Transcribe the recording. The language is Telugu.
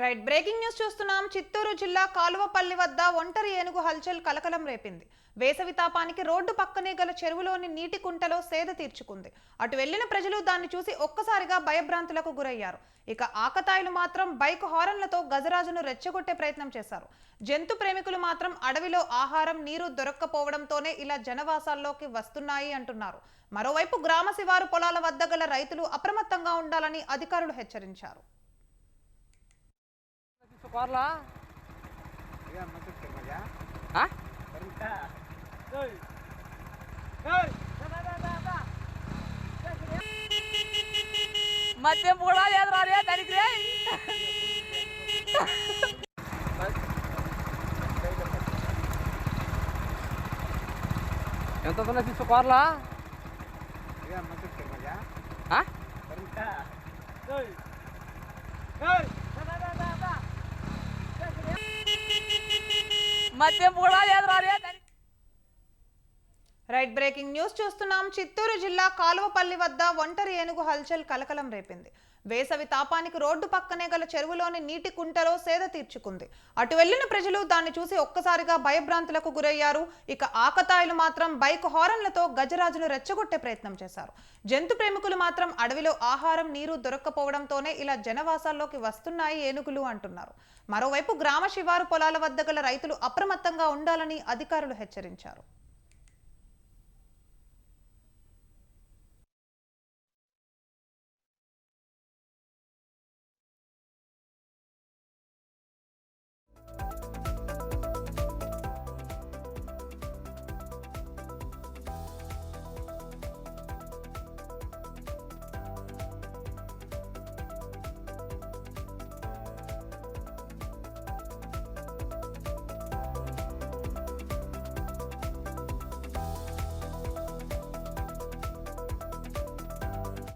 రైట్ బ్రేకింగ్ న్యూస్ చూస్తున్నాం. చిత్తూరు జిల్లా కాలువపల్లి వద్ద ఒంటరి ఏనుగు హల్చల్ కలకలం రేపింది. వేసవి తాపానికి రోడ్డు పక్కనే గల చెరువులోని నీటి కుంటలో సేద తీర్చుకుంది. అటు వెళ్ళిన ప్రజలు దాన్ని చూసి ఒక్కసారిగా భయభ్రాంతులకు గురయ్యారు. ఇక ఆకతాయిలు మాత్రం బైక్ హారన్లతో గజరాజును రెచ్చగొట్టే ప్రయత్నం చేశారు. జంతు ప్రేమికులు మాత్రం అడవిలో ఆహారం నీరు దొరక్కపోవడంతోనే ఇలా జనవాసాల్లోకి వస్తున్నాయి అంటున్నారు. మరోవైపు గ్రామ శివారు పొలాల వద్ద గల రైతులు అప్రమత్తంగా ఉండాలని అధికారులు హెచ్చరించారు. sekolah. Ya masuk ke hah? Hei. Hei. મત में मोड़ा यार मारे రైట్ బ్రేకింగ్ న్యూస్ చూస్తున్నాం. చిత్తూరు జిల్లా కాలువపల్లి వద్ద ఒంటరి ఏనుగు హల్చల్ కలకలం రేపింది. వేసవి తాపానికి రోడ్డు పక్కనే గల చెరువులోని నీటి కుంటలో సేద తీర్చుకుంది. అటు వెళ్ళిన ప్రజలు దాన్ని చూసి ఒక్కసారిగా భయభ్రాంతులకు గురయ్యారు. ఇక ఆకతాయిలు మాత్రం బైక్ హారన్లతో గజరాజును రెచ్చగొట్టే ప్రయత్నం చేశారు. జంతు ప్రేమికులు మాత్రం అడవిలో ఆహారం నీరు దొరక్కపోవడంతోనే ఇలా జనవాసాల్లోకి వస్తున్నాయి ఏనుగులు అంటున్నారు. మరోవైపు గ్రామ శివారు పొలాల వద్ద గల రైతులు అప్రమత్తంగా ఉండాలని అధికారులు హెచ్చరించారు.